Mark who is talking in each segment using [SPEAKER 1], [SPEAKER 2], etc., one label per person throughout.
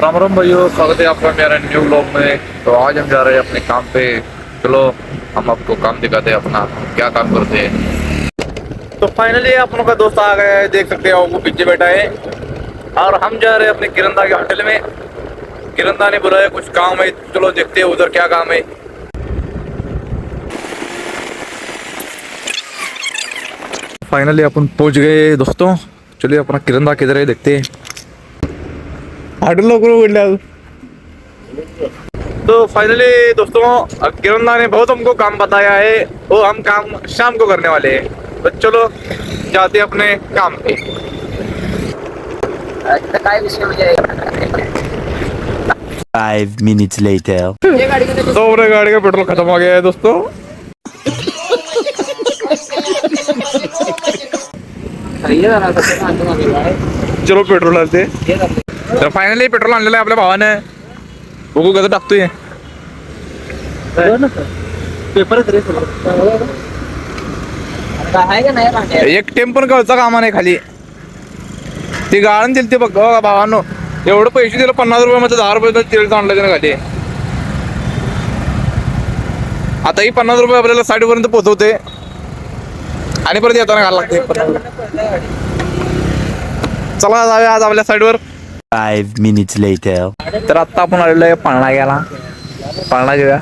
[SPEAKER 1] राम राम भाइयों, स्वागत है आपका मेरा न्यू ब्लॉग में। तो आज हम जा रहे हैं अपने काम पे। चलो, हम आपको काम दिखाते हैं अपना, क्या काम करते हैं। तो फाइनली आप का दोस्त आ गया है, देख सकते हो वो पीछे बैठा है। और हम जा रहे हैं अपने किरंदा के होटल में। किरंदा ने बुलाया कुछ काम है, चलो देखते हैं उधर क्या काम है। फाइनली अपन पहुँच गए दोस्तों। चलिए अपना किरंदा किधर है, देखते हैं। लोगों उडल्या तो। फाइनली दोस्तों किरंदा ने बहुत हमको काम बताया है। वो हम काम शाम को करने वाले हैं। तो चलो जाते हैं अपने काम पे।
[SPEAKER 2] आता काय विषय
[SPEAKER 3] Five minutes later.
[SPEAKER 2] हे गाडी घेऊन
[SPEAKER 1] तो अपने गाड़ी का पेट्रोल खत्म हो गया है दोस्तों।
[SPEAKER 2] काय
[SPEAKER 1] चलो पेट्रोल
[SPEAKER 2] हे। जरा
[SPEAKER 1] तर फायनली पेट्रोल आणलेलं आहे आपल्या भावानं. बघू कसं टाकतोय. एक टेम पण कळचा कामा नाही खाली. ते गाळण दिली ते बघ भावानो. एवढं पैसे दिलं पन्नास रुपये मध्ये दहा रुपये म्हणजे तेल आणलं की खाली. आता ही पन्नास रुपये आपल्याला साईड पर्यंत पोहोचवते. आणि परत येताना घाला लागते. चला जाऊया आज आपल्या साईडवर.
[SPEAKER 3] Five minutes later.
[SPEAKER 1] तर आत्ता आपण आलेलो आहे पाळणा घ्यायला. पाळणा घेऊया.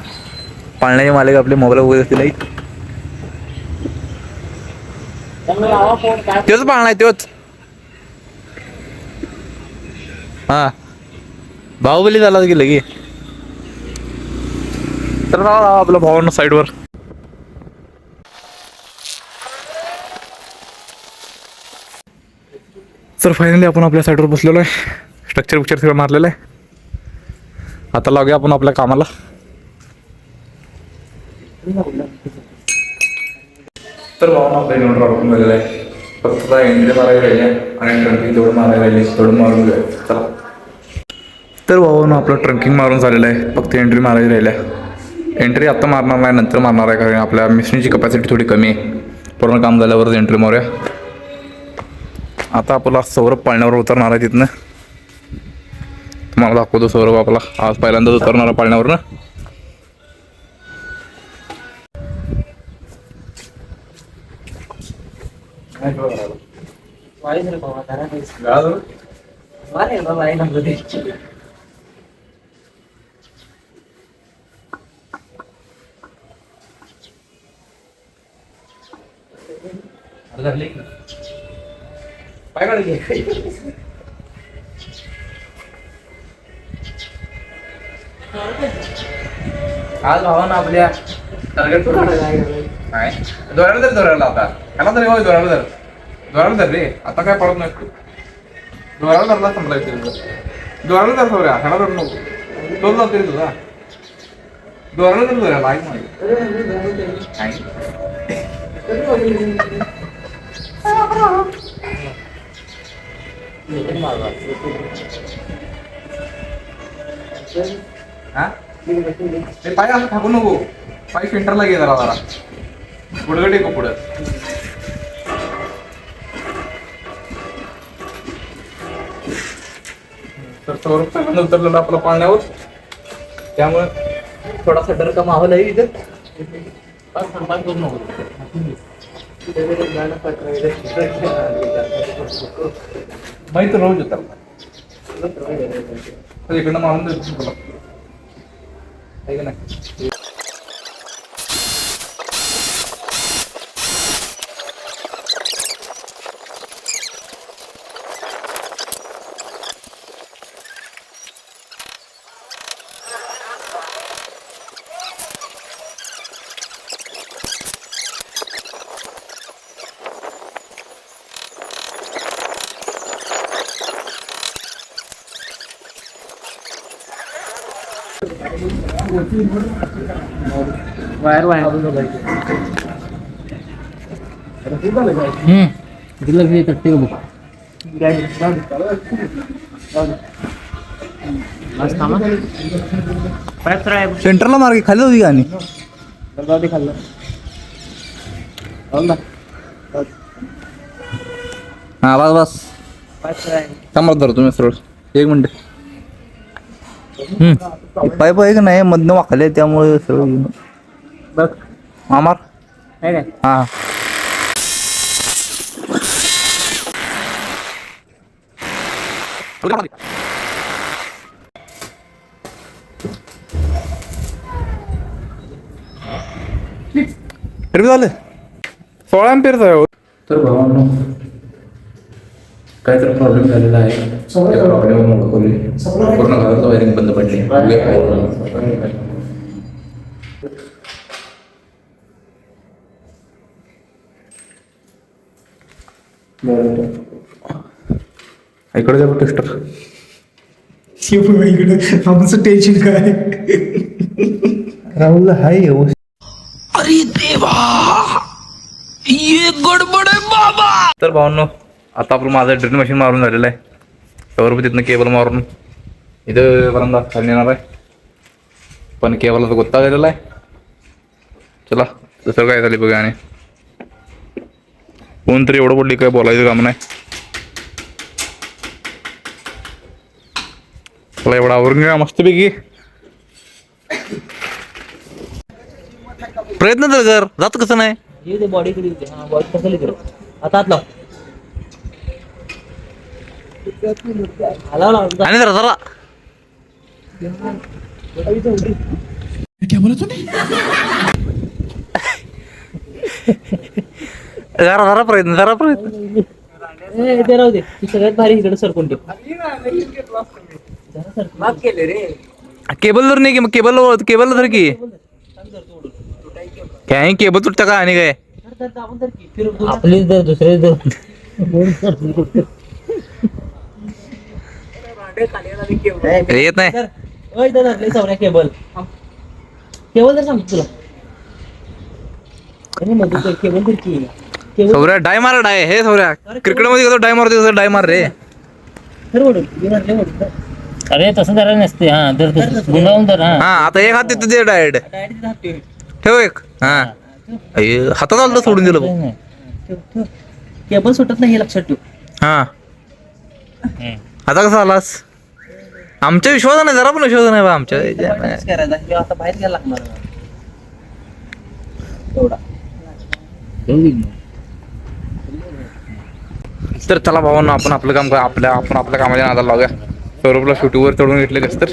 [SPEAKER 1] पाळण्याचे मालिक आपले मोबाईल वगैरे असतील. तोच पाळणा आहे तोच. हा. बाहुबली झाला की लगे. तर राहा राहा आपल्या भावांना साईडवर सर फायनली आपण आपल्या साईडवर बसलेलो आहे. स्ट्रक्चर विक्चर सगळं मारलेलं आहे. आता लागूया आपण आपल्या कामाला. तर भाऊ आपल्या इन्व्हर्टर अडकून गेलेलं आहे. फक्त एंट्री मारायला राहिली आहे आणि ट्रंकिंग तेवढं मारायला राहिली तेवढं मारून घेऊया. चला. तर भावानं आपलं ट्रंकिंग मारून झालेलं आहे. फक्त एंट्री मारायला राहिल्या. आहे एंट्री आत्ता मारणार नाही नंतर मारणार आहे. कारण आपल्या मिशनीची कपॅसिटी थोडी कमी आहे. पूर्ण काम झाल्यावरच एंट्री मारूया. आता आपला सौरभ पाळण्यावर उतरणार आहे तिथनं. तुम्हाला दाखवतो सौरभ आपला. आज पहिल्यांदाच उतरणारा पाळण्यावर ना
[SPEAKER 2] वाईस
[SPEAKER 1] आज भावानं आपल्या टार्गेट काय दोराला तरी दोराला आता ह्याला तरी होय दोराला धर दोराला धर रे आता काय पडत नाही तू दोराला धरला संपला दोराला धर सौर्या ह्याला धर नको तोच जातो रे तुझा दोराला धर दोराला ऐक माहिती हा? ते पाय असं टाकू नको. पाय सेंटरला घे जरा जरा. पुढं टेको पुढं. तर सौरभ साहेबांना उतरलेलं आपलं पाळण्यावर. त्यामुळे थोडासा डर का माहोल आहे इथं. नको माहीत रोज उतरला इकडनं मारून देतो तुला आहे का नाही
[SPEAKER 2] वायर वायर. दिलं की तट्टे बघ.
[SPEAKER 1] सेंटरला मार्गे खाली होती गाणी
[SPEAKER 2] खाल्लं
[SPEAKER 1] हा बस बस.
[SPEAKER 2] पाईप तर आहे
[SPEAKER 1] थांबा धरा तुम्ही सरळ. एक मिनिट. पाईप आहे का नाही मधनं वाकले त्यामुळे सगळं
[SPEAKER 2] बघ
[SPEAKER 1] मामार
[SPEAKER 2] आहे काय?
[SPEAKER 1] हा. झालं? सोळा एम्पियरचा आहे हो.
[SPEAKER 4] तर भावांनो काहीतरी प्रॉब्लेम झालेला आहे. पूर्ण वायरिंग बंद पडली. इकडे जाऊ टेस्टर
[SPEAKER 2] इकडे. आमचं टेन्शन काय?
[SPEAKER 1] राहुल हाय व्यवस्थित तर भावांनो आता आपलं माझं ड्रिल मशीन मारून झालेलं आहे. त्यावर तिथनं केबल मारून इथं पर्यंत खाली येणार आहे पण केबलचा गोत्ता झालेला आहे चला दुसरं काय झालं बघा आणि कोण तरी एवढं पडली काय बोलायचं काम नाही चला एवढा आवरून घ्या मस्तपैकी प्रयत्न तर कर जात कसं नाही
[SPEAKER 2] बॉडी हा आता हात लाव आला लाव
[SPEAKER 1] आणि जरा जरा प्रयत्न जरा प्रयत्न
[SPEAKER 2] ते राहू दे सगळ्यात भारी इकडे सरकून ठेव
[SPEAKER 1] केबल धर नाही की मग केबल केबल धर की काय केबल तुटता का आणि काय
[SPEAKER 2] आपलीच दुसरे दर
[SPEAKER 1] येत नाही?
[SPEAKER 2] ओय दादा लय सवऱ्या केबल केबल तर सांगतो तुला. अरे मधु कर केबल तर की. केबल
[SPEAKER 1] सौर्या डाय मार डाय. हे सौर्या क्रिकेटमध्ये कसं डाय मारतो तसं डाय मार रे.
[SPEAKER 2] तर अरे तसं जरा नसते हा दर गुंडावून दर हा.
[SPEAKER 1] हा आता एक हात तिथं दे डायरेक्ट. ठेव एक. हा. अय, हातात आलं तर सोडून दिलं.
[SPEAKER 2] केबल सुटत नाही हे लक्षात ठेव.
[SPEAKER 1] हा. आता कसं आलास? आमच्या विश्वास नाही जरा पण विश्वास नाही बा आमच्या
[SPEAKER 2] करायचं हे आता बाहेर घ्यायला लागणार. एवढा.
[SPEAKER 1] तर चला भावांनो आपण आपलं काम करा आपल्या आपण आपल्या कामाच्या नादाला लावूया सौरभला शूटिंगवर चढून घेतले कसं तर.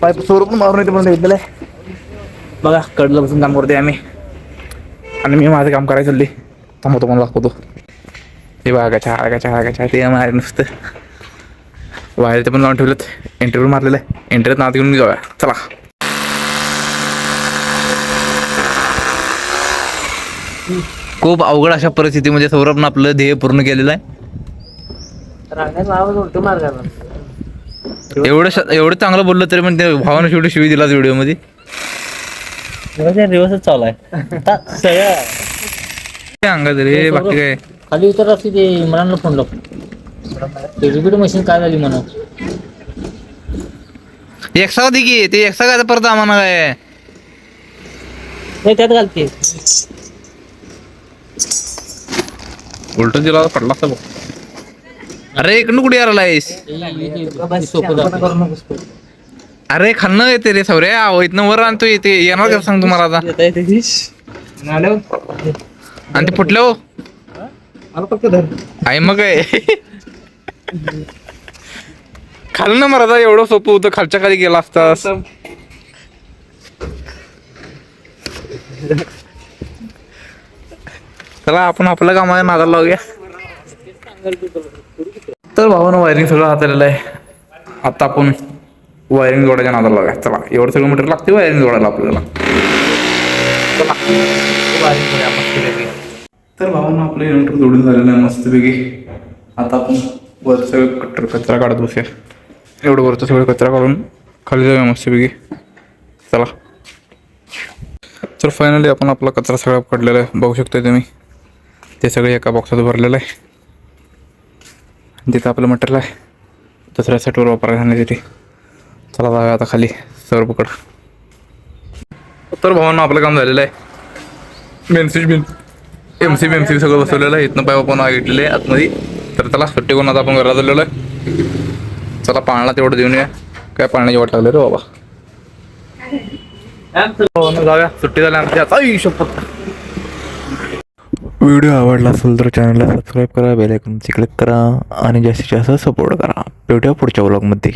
[SPEAKER 1] पाईप सौरभ मारून येते पण घेतलेलं आहे. बघा कडलं बसून काम करते आम्ही. आणि मी माझं काम करायचं चालली थांबव तुम्हाला दाखवतो. हे बघा चहा का चहा का चहा ते मारे नुसतं. बाहेर ते पण लावून ठेवलेत. इंटरव्ह्यू मारलेलं आहे. इंटरव्ह्यूत नाव घेऊन जाऊया. चला. खूप अवघड अशा परिस्थितीमध्ये सौरभनं आपलं ध्येय पूर्ण केलेलं आहे. एवढं एवढं चांगलं बोललं तरी पण ते भावानं शेवटी शिवी दिला व्हिडिओमध्ये
[SPEAKER 2] रिवर्सच चालू आहे.
[SPEAKER 1] अंगात रे बाकी काय?
[SPEAKER 2] खाली उतर असते ते इम्रानला फोन लाव. ते रिपीट मशीन काय झाली म्हणा
[SPEAKER 1] एक्सा की ते एक्सा काय परत आम्हाला काय?
[SPEAKER 2] नाही त्यात घालते
[SPEAKER 1] उलट दिला पडला असता बघ. अरे इकडनं कुठे यायला आहेस. अरे खाल्लं येते रे सौर्या. अहो, इथनं वर आणतो येते येणार का सांग तुम्हाला आता. आणि ते फुटलं हो. आई मग काय? खाल ना आता एवढं सोपं होतं. खालच्या खाली गेला असतास. चला आपण आपल्या कामाला नादाला लावूया. तर भावानं वायरिंग सगळं हाताळलेलं आहे. आता आपण वायरिंग जोडायच्या नादाला लावूया. चला एवढं सगळं मीटर लागते वायरिंग जोडायला आपल्याला. चला. वायरिंग तर भावानं आपलं इन्व्हर्टर जोडून झालेलं आहे मस्तपैकी. आता आपण वरचं कटर कचरा काढत बसूया. एवढं वरचं सगळं कचरा काढून खाली जाऊया मस्तपैकी. चला. तर फायनली आपण आपला कचरा सगळा काढलेला आहे. बघू शकता तुम्ही. ते सगळे एका बॉक्सात भरलेलं आहे. आणि तिथं आपलं मटेरियल आहे दुसऱ्या सेटवर वापरायला आणि तिथे. चला जाऊया आता खाली. सर्व पकड. तर भावांना आपलं काम झालेलं आहे. बेन्सिज बिन M C B M C सगळं बसवलेलं आहे. इथनं पाय आपण घेतलेले आहे. आतमध्ये. तर त्याला सुट्टी करून आपण घरात आलेलो आहे. चला पाळणा तेवढं देऊन या
[SPEAKER 5] काय पाळण्याची वाट लागली रे बाबा?
[SPEAKER 6] जाऊया सुट्टी झाल्यानंतर आमची आता शपथ
[SPEAKER 1] व्हिडिओ आवडला असेल तर चॅनलला सबस्क्राईब करा बेलायकॉनची क्लिक करा आणि जास्तीत जास्त सपोर्ट करा. भेटूया पुढच्या ब्लॉगमध्ये